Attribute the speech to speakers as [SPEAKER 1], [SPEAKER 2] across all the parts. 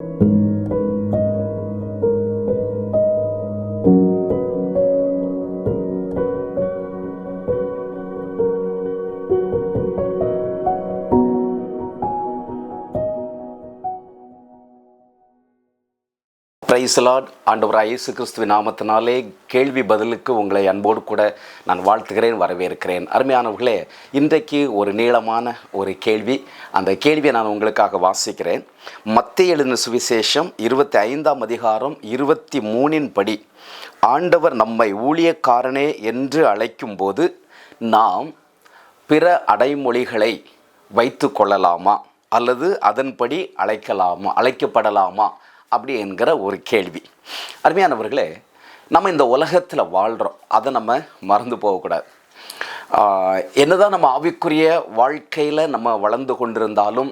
[SPEAKER 1] thank you பிரைசலாட் ஆண்டவராக இயேசு கிறிஸ்துவின் நாமத்தினாலே கேள்வி பதிலுக்கு உங்களை அன்போடு கூட நான் வாழ்த்துகிறேன் வரவேற்கிறேன். அருமையானவர்களே இன்றைக்கு ஒரு நீளமான ஒரு கேள்வி. அந்த கேள்வியை நான் உங்களுக்காக வாசிக்கிறேன். மத்திய எழுதின சுவிசேஷம் இருபத்தி ஐந்தாம் அதிகாரம் இருபத்தி மூணின் படி ஆண்டவர் நம்மை ஊழியக்காரனே என்று அழைக்கும்போது நாம் பிற அடைமொழிகளை வைத்து கொள்ளலாமா? அல்லது அதன்படி அழைக்கலாமா? அழைக்கப்படலாமா? அப்படி என்கிற ஒரு கேள்வி. அருமையானவர்களே நம்ம இந்த உலகத்தில் வாழ்கிறோம் அதை நம்ம மறந்து போகக்கூடாது. என்னதான் நம்ம ஆவிக்குரிய வாழ்க்கையில் நம்ம வளர்ந்து கொண்டிருந்தாலும்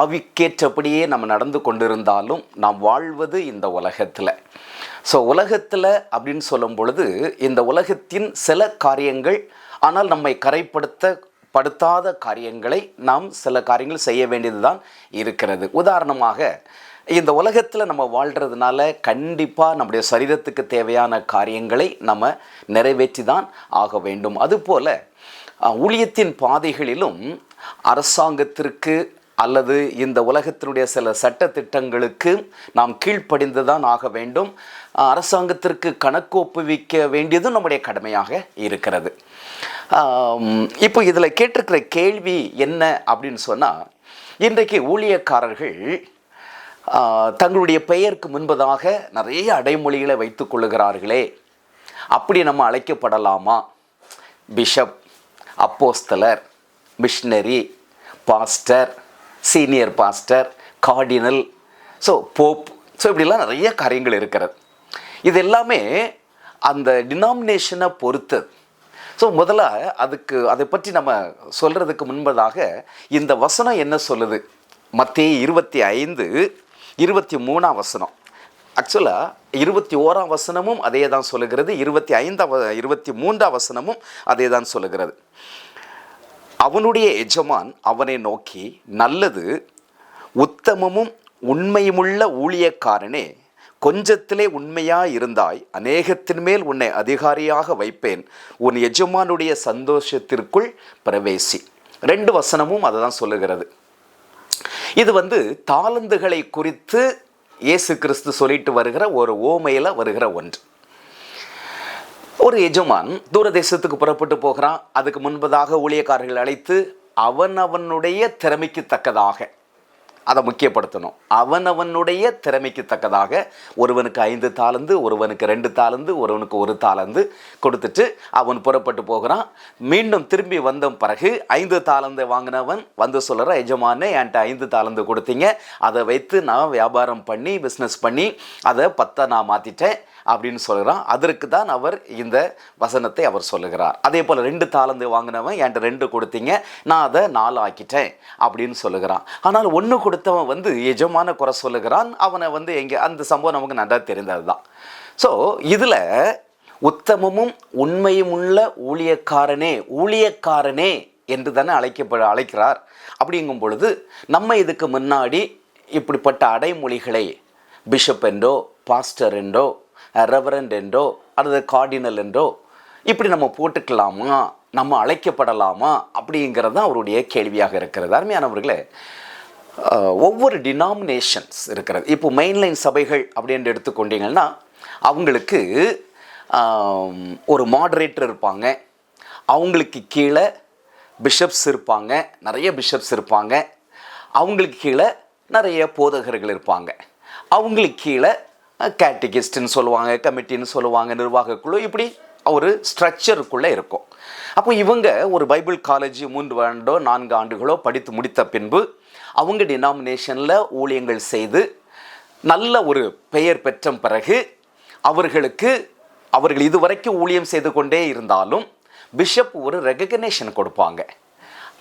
[SPEAKER 1] ஆவிக்கேற்றபடியே நம்ம நடந்து கொண்டிருந்தாலும் நாம் வாழ்வது இந்த உலகத்தில். ஸோ உலகத்தில் அப்படின்னு சொல்லும் பொழுது இந்த உலகத்தின் சில காரியங்கள் ஆனால் நம்மை கரைப்படுத்த படுத்தாத காரியங்களை நாம் சில காரியங்கள் செய்ய வேண்டியது தான் இருக்கிறது. உதாரணமாக இந்த உலகத்தில் நம்ம வாழ்கிறதுனால கண்டிப்பாக நம்முடைய சரீரத்துக்கு தேவையான காரியங்களை நம்ம நிறைவேற்றி தான் ஆக வேண்டும். அதுபோல் ஊழியத்தின் பாதைகளிலும் அரசாங்கத்திற்கு அல்லது இந்த உலகத்தினுடைய சில சட்ட திட்டங்களுக்கு நாம் கீழ்ப்படிந்து தான் ஆக வேண்டும். அரசாங்கத்திற்கு கணக்கு ஒப்புவிக்க வேண்டியதும் நம்முடைய கடமையாக இருக்கிறது. இப்போ இதில் கேட்டிருக்கிற கேள்வி என்ன அப்படின்னு சொன்னால் இன்றைக்கு ஊழியக்காரர்கள் தங்களுடைய பெயருக்கு முன்பதாக நிறைய அடைமொழிகளை வைத்துக் கொள்ளுகிறார்களே. அப்படி நம்ம அழைக்கப்படலாமா? பிஷப் அப்போஸ்தலர் missionary pastor senior pastor cardinal so pope so இப்படிலாம் நிறைய காரியங்கள் இருக்கிறது. இது எல்லாமே அந்த டினாமினேஷனை பொறுத்தது ஸோ முதல்ல அதுக்கு அதை பற்றி நம்ம சொல்கிறதுக்கு முன்பதாக இந்த வசனம் என்ன சொல்லுது? மத்திய இருபத்தி ஐந்து இருபத்தி மூணாம் வசனம். ஆக்சுவலாக இருபத்தி ஓராம் வசனமும் அதே தான் சொல்லுகிறது. இருபத்தி ஐந்தாம் இருபத்தி மூன்றாம் வசனமும் அதே தான் சொல்லுகிறது. அவனுடைய எஜமான் அவனை நோக்கி நல்லது உத்தமமும் உண்மையுமுள்ள ஊழியக்காரனே கொஞ்சத்திலே உண்மையா இருந்தாய் அநேகத்தின் மேல் உன்னை அதிகாரியாக வைப்பேன். உன் எஜமானுடைய சந்தோஷத்திற்குள் பிரவேசி. ரெண்டு வசனமும் அதை தான் சொல்லுகிறது. இது வந்து தாளந்துகளை குறித்து இயேசு கிறிஸ்து சொல்லிட்டு வருகிற ஒரு ஓமையில் வருகிற ஒன்று. ஒரு எஜமான் தூரதேசத்துக்கு புறப்பட்டு போகிறான். அதுக்கு முன்பதாக ஊழியக்காரர்கள் அழைத்து அவன் அவனுடைய திறமைக்கு தக்கதாக அதை முக்கியப்படுத்தணும். அவனவனுடைய திறமைக்கு தக்கதாக ஒருவனுக்கு ஐந்து தாளந்து ஒருவனுக்கு ரெண்டு தாளந்து ஒருவனுக்கு ஒரு தாளந்து கொடுத்துட்டு அவன் புறப்பட்டு போகிறான். மீண்டும் திரும்பி வந்த பிறகு ஐந்து தாளந்து வாங்கினவன் வந்து சொல்கிற எஜமானே என்கிட்ட ஐந்து தாளந்து கொடுத்தீங்க. அதை வைத்து நான் வியாபாரம் பண்ணி பிஸ்னஸ் பண்ணி அதை பத்தை நான் மாற்றிட்டேன் அப்படின்னு சொல்கிறான். அதற்கு தான் அவர் இந்த வசனத்தை அவர் சொல்லுகிறார். அதே போல் ரெண்டு தாளந்து வாங்கினவன் என்கிட்ட ரெண்டு கொடுத்தீங்க நான் அதை நாலு ஆக்கிட்டேன் அப்படின்னு சொல்லுகிறான். ஆனால் ஒன்று கொடுத்தவன் வந்து எஜமான குறை சொல்லுகிறான். அவனை வந்து எங்கே அந்த சம்பவம் நமக்கு நல்லா தெரிந்தது தான் ஸோ இதில் உத்தமமும் உண்மையும் உள்ள ஊழியக்காரனே ஊழியக்காரனே என்று தானே அழைக்கப்பட அழைக்கிறார். அப்படிங்கும் பொழுது நம்ம இதுக்கு முன்னாடி இப்படிப்பட்ட அடைமொழிகளை பிஷப் என்றோ பாஸ்டர் என்றோ ரெவரண்ட் என்றோ அல்லது கார்டினல் என்றோ இப்படி நம்ம போட்டுக்கலாமா? நம்ம அழைக்கப்படலாமா? அப்படிங்கிறது தான் அவருடைய கேள்வியாக இருக்கிறது. அருமையானவர்களே ஒவ்வொரு டினாமினேஷன்ஸ் இருக்கிறது. இப்போ மெயின்லைன் சபைகள் அப்படின்னு எடுத்துக்கொண்டீங்கன்னா அவங்களுக்கு ஒரு மாடரேட்டர் இருப்பாங்க. அவங்களுக்கு கீழே பிஷப்ஸ் இருப்பாங்க. நிறைய பிஷப்ஸ் இருப்பாங்க. அவங்களுக்கு கீழே நிறைய போதகர்கள் இருப்பாங்க. அவங்களுக்கு கீழே கேட்டகிஸ்ட்னு சொல்லுவாங்க கமிட்டின்னு சொல்லுவாங்க நிர்வாகக்குழு இப்படி ஒரு ஸ்ட்ரக்சருக்குள்ளே இருக்கும். அப்போ இவங்க ஒரு பைபிள் காலேஜ் மூன்று ஆண்டோ நான்கு ஆண்டுகளோ படித்து முடித்த பின்பு அவங்க டினாமினேஷனில் ஊழியங்கள் செய்து நல்ல ஒரு பெயர் பெற்ற பிறகு அவர்களுக்கு அவர்கள் இதுவரைக்கும் ஊழியம் செய்து கொண்டே இருந்தாலும் பிஷப் ஒரு ரெகக்னேஷன் கொடுப்பாங்க.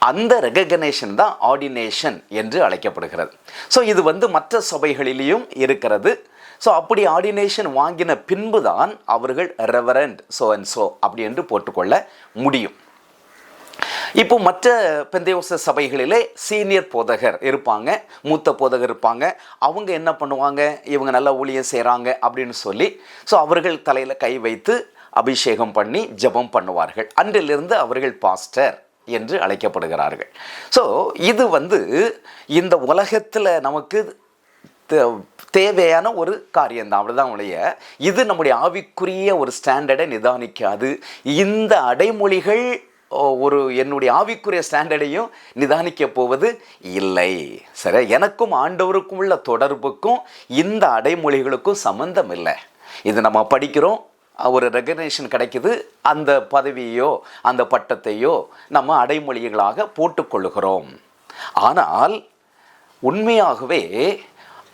[SPEAKER 1] அந்த ரெகக்னேஷன் தான் ஆர்டினேஷன் என்று அழைக்கப்படுகிறது. ஸோ இது வந்து மற்ற சபைகளிலேயும் இருக்கிறது. ஸோ அப்படி ஆர்டினேஷன் வாங்கின பின்பு தான் அவர்கள் ரெவரண்ட் ஸோ அண்ட் ஸோ அப்படி என்று போட்டுக்கொள்ள முடியும். இப்போ மற்ற பெந்தையோச சபைகளிலே சீனியர் போதகர் இருப்பாங்க மூத்த போதகர் இருப்பாங்க. அவங்க என்ன பண்ணுவாங்க? இவங்க நல்ல ஊழியம் செய்கிறாங்க அப்படின்னு சொல்லி ஸோ அவர்கள் தலையில் கை வைத்து அபிஷேகம் பண்ணி ஜெபம் பண்ணுவார்கள். அன்றிலிருந்து அவர்கள் பாஸ்டர் என்று அழைக்கப்படுகிறார்கள். ஸோ இது வந்து இந்த உலகத்தில் நமக்கு தேவையான ஒரு காரியம்தான் அவ்வளோதான் உடைய இது நம்முடைய ஆவிக்குரிய ஒரு ஸ்டாண்டர்டை நிதானிக்காது. இந்த அடைமொழிகள் ஓ, ஒரு என்னுடைய ஆவிக்குரிய ஸ்டாண்டர்டையும் நிதானிக்க போவது இல்லை. சரி எனக்கும் ஆண்டவருக்கும் உள்ள தொடர்புக்கும் இந்த அடைமொழிகளுக்கும் சம்மந்தம் இல்லை. இது நம்ம படிக்கிறோம் ஒரு ரெகனேஷன் கிடைக்குது அந்த பதவியோ அந்த பட்டத்தையோ நம்ம அடைமொழிகளாக போட்டுக்கொள்ளுகிறோம் ஆனால் உண்மையாகவே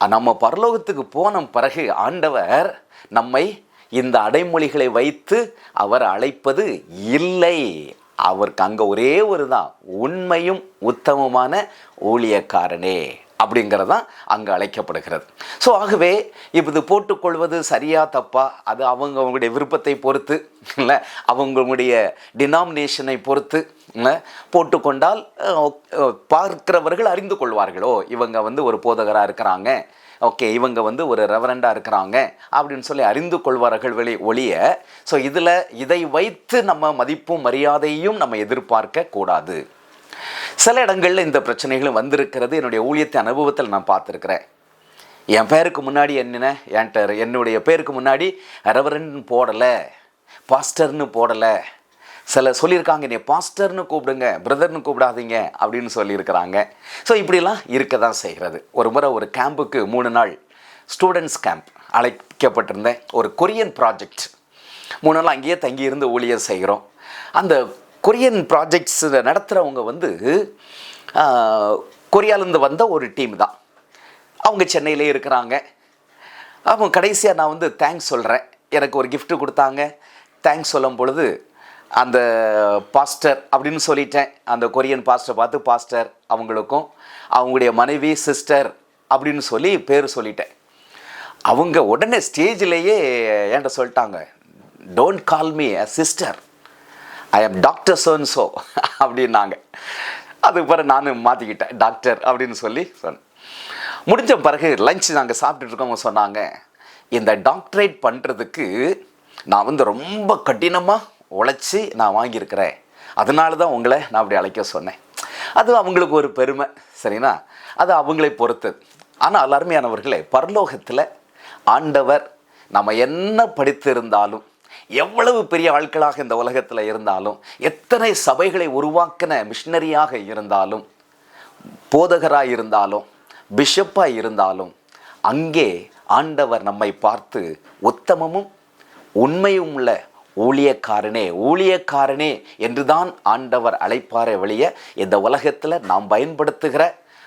[SPEAKER 1] நம்ம பரலோகத்துக்கு போன பிறகு ஆண்டவர் நம்மை இந்த அடைமொழிகளை வைத்து அவர் அழைப்பது இல்லை. அவருக்கு அங்கே ஒரே ஒரு தான் உண்மையும் உத்தமமான ஊழியக்காரனே. அப்படிங்கிறதான் அங்கே அழைக்கப்படுகிறது. ஸோ ஆகவே இப்போது போட்டுக்கொள்வது சரியா தப்பா? அது அவங்க அவங்களுடைய விருப்பத்தை பொறுத்து இல்லை அவங்களுடைய டினாமினேஷனை பொறுத்து போட்டுக்கொண்டால் பார்க்கிறவர்கள் அறிந்து கொள்வார்களோ? இவங்க வந்து ஒரு போதகராக இருக்கிறாங்க. ஓகே இவங்க வந்து ஒரு ரெவரண்டாக இருக்கிறாங்க அப்படின்னு சொல்லி அறிந்து கொள்வார்கள் வெளி ஒளிய ஸோ இதில் இதை வைத்து நம்ம மதிப்பும் மரியாதையும் நம்ம எதிர்பார்க்க கூடாது. சில இடங்களில் இந்த பிரச்சனைகளும் வந்திருக்கிறது. என்னுடைய ஊழியத்தை அனுபவத்தில் நான் பார்த்துருக்கிறேன். என் பேருக்கு முன்னாடி என்ன என்கிட்ட என்னுடைய பேருக்கு முன்னாடி ரெவரன் போடலை பாஸ்டர்னு போடலை. சில சொல்லியிருக்காங்க நீ பாஸ்டர்னு கூப்பிடுங்க பிரதர்னு கூப்பிடாதீங்க அப்படின்னு சொல்லியிருக்கிறாங்க. ஸோ இப்படிலாம் இருக்க தான் செய்கிறது. ஒரு முறை ஒரு கேம்புக்கு மூணு நாள் ஸ்டூடெண்ட்ஸ் கேம்ப் அழைக்கப்பட்டிருந்தேன். ஒரு கொரியன் ப்ராஜெக்ட். மூணு நாள் அங்கேயே தங்கி இருந்து ஊழியர் செய்கிறோம். அந்த கொரியன் ப்ராஜெக்ட்ஸ் நடத்துகிறவங்க வந்து கொரியாலேருந்து வந்த ஒரு டீம் தான். அவங்க சென்னையிலே இருக்கிறாங்க. அவங்க கடைசியாக நான் வந்து தேங்க்ஸ் சொல்கிறேன் எனக்கு ஒரு கிஃப்ட்டு கொடுத்தாங்க. தேங்க்ஸ் சொல்லும் பொழுது அந்த பாஸ்டர் அப்படின்னு சொல்லிட்டேன். அந்த கொரியன் பாஸ்டர் பார்த்து பாஸ்டர் அவங்களுக்கும் அவங்களுடைய மனைவி சிஸ்டர் அப்படின்னு சொல்லி பேர் சொல்லிட்டேன். அவங்க உடனே ஸ்டேஜ்லேயே என்கிட்ட சொல்லிட்டாங்க. Don't call me a sister I am doctor so and so அப்படின்னாங்க. அதுக்கு பிறகு மாற்றிக்கிட்டேன் டாக்டர் அப்படின்னு சொல்லி சொன்னேன். முடிஞ்ச பிறகு லஞ்ச் நாங்கள் சாப்பிட்டுட்டு சொன்னாங்க. இந்த டாக்டரேட் பண்ணுறதுக்கு நான் வந்து ரொம்ப கடினமாக உழைச்சி நான் வாங்கியிருக்கிறேன். அதனால தான் உங்களை நான் அப்படி அழைக்க சொன்னேன். அது அவங்களுக்கு ஒரு பெருமை சரிங்களா? அது அவங்களை பொறுத்தது ஆனால் அருமையானவர்களே பரலோகத்தில் ஆண்டவர் நம்ம என்ன படித்திருந்தாலும் எவ்வளவு பெரிய ஆட்களாக இந்த உலகத்தில் இருந்தாலும் எத்தனை சபைகளை உருவாக்கின மிஷினரியாக இருந்தாலும் போதகராக இருந்தாலும் பிஷப்பாக இருந்தாலும் அங்கே ஆண்டவர் நம்மை பார்த்து உத்தமமும் உண்மையும் உள்ள ஊழியக்காரனே ஊழியக்காரனே என்றுதான் ஆண்டவர் அழைப்பாரே வழிய இந்த உலகத்தில் நாம் பயன்படுத்துகிற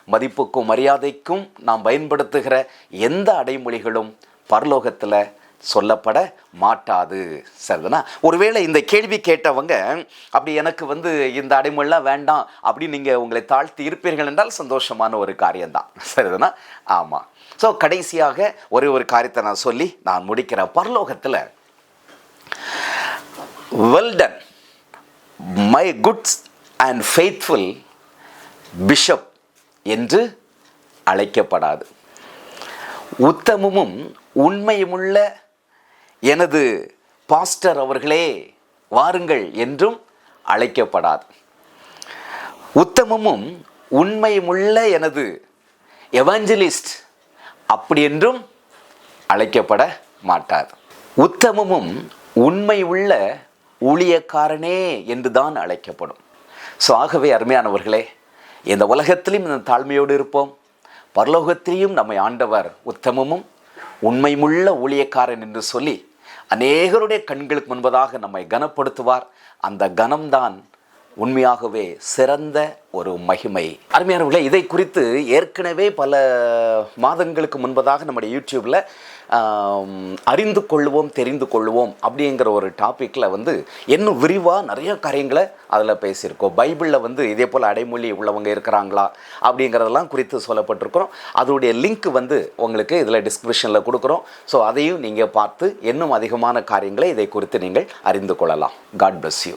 [SPEAKER 1] மதிப்புக்கும் மரியாதைக்கும் நாம் பயன்படுத்துகிற எந்த அடைமொழிகளும் பரலோகத்தில் சொல்லப்பட மாட்டாது சரிதானா ஒருவேளை இந்த கேள்வி கேட்டவங்க அப்படி எனக்கு வந்து இந்த அடைமொழிலாம் வேண்டாம் அப்படி நீங்கள் உங்களை தாழ்த்தி இருப்பீர்கள் என்றால் சந்தோஷமான ஒரு காரியம்தான். சரிதானா ஆமாம் ஸோ கடைசியாக ஒரே ஒரு காரியத்தை நான் சொல்லி நான் முடிக்கிறேன் பரலோகத்தில் well done my goods and faithful bishop என்று அழைக்கப்படாது. உத்தமமும் உண்மையுமுள்ள எனது பாஸ்டர் அவர்களே வாருங்கள் என்றும் அழைக்கப்படாது. உத்தமமும் உண்மையுமுள்ள எனது எவாஞ்சலிஸ்ட் அப்படி என்றும் அழைக்கப்பட மாட்டார். உத்தமமும் உண்மை உள்ள ஊழியக்காரனே என்று தான் அழைக்கப்படும். ஸோ ஆகவே அருமையானவர்களே இந்த உலகத்திலும் இந்த தாழ்மையோடு இருப்போம். பரலோகத்திலையும் நம்மை ஆண்டவர் உத்தமமும் உண்மையுள்ள ஊழியக்காரன் என்று சொல்லி அநேகருடைய கண்களுக்கு முன்பதாக நம்மை கனப்படுத்துவார். அந்த கனம்தான் உண்மையாகவே சிறந்த ஒரு மகிமை. அருமையானவர்களே இதை குறித்து ஏற்கனவே பல மாதங்களுக்கு முன்பதாக நம்முடைய யூடியூப்பில் அறிந்து கொள்வோம் தெரிந்து கொள்வோம் அப்படிங்கிற ஒரு டாப்பிக்கில் வந்து இன்னும் விரிவாக நிறைய காரியங்களை அதில் பேசியிருக்கோம். பைபிளில் வந்து இதே போல் அடைமொழி உள்ளவங்க இருக்கிறாங்களா அப்படிங்கிறதெல்லாம் குறித்து சொல்லப்பட்டிருக்கிறோம். அதோடைய லிங்க் வந்து உங்களுக்கு இதில் டிஸ்கிரிப்ஷனில் கொடுக்குறோம். ஸோ அதையும் நீங்கள் பார்த்து இன்னும் அதிகமான காரியங்களை இதை குறித்து நீங்கள் அறிந்து கொள்ளலாம். God bless you